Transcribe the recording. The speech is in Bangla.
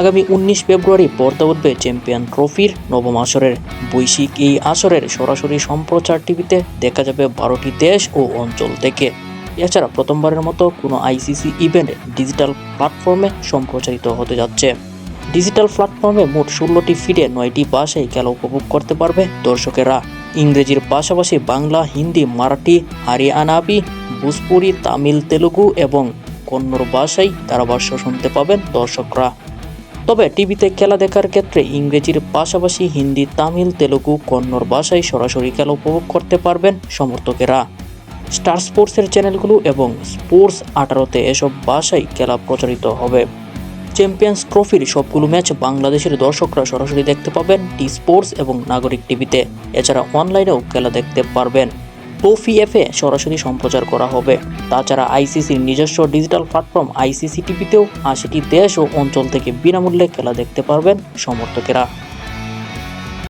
আগামী উনিশ ফেব্রুয়ারি পর্দা উঠবে চ্যাম্পিয়ন ট্রফির। নবম আসরের বৈশ্বিক এই আসরের সরাসরি সম্প্রচার টিভিতে দেখা যাবে বারোটি দেশ ও অঞ্চল থেকে। এছাড়া প্রথমবারের মতো কোনো আইসিসি ইভেন্ট ডিজিটাল প্ল্যাটফর্মে সম্প্রচারিত হতে যাচ্ছে। ডিজিটাল প্ল্যাটফর্মে মোট ষোলোটি ফিডে নয়টি ভাষায় খেলা উপভোগ করতে পারবে দর্শকেরা। ইংরেজির পাশাপাশি বাংলা, হিন্দি, মারাঠি, হারিয়ানাবি, ভোজপুরি, তামিল, তেলুগু এবং কন্নড় ভাষায় ধারাভাষ্য শুনতে পাবেন দর্শকরা। তবে টিভিতে খেলা দেখার ক্ষেত্রে ইংরেজির পাশাপাশি হিন্দি, তামিল, তেলুগু, কন্নড় ভাষায় সরাসরি খেলা উপভোগ করতে পারবেন সমর্থকেরা। স্টার স্পোর্টসের চ্যানেলগুলো এবং স্পোর্টস আঠারোতে এসব ভাষায় খেলা প্রচারিত হবে। চ্যাম্পিয়ন্স ট্রফির সবগুলো ম্যাচ বাংলাদেশের দর্শকরা সরাসরি দেখতে পাবেন টি স্পোর্টস এবং নাগরিক টিভিতে। এছাড়া অনলাইনেও খেলা দেখতে পারবেন। ট্রফি এফে সরাসরি সম্প্রচার করা হবে। তাছাড়া আইসিসির নিজস্ব ডিজিটাল প্ল্যাটফর্ম আইসিসি টিভিতেও আশিটি দেশ ও অঞ্চল থেকে বিনামূল্যে খেলা দেখতে পারবেন সমর্থকেরা।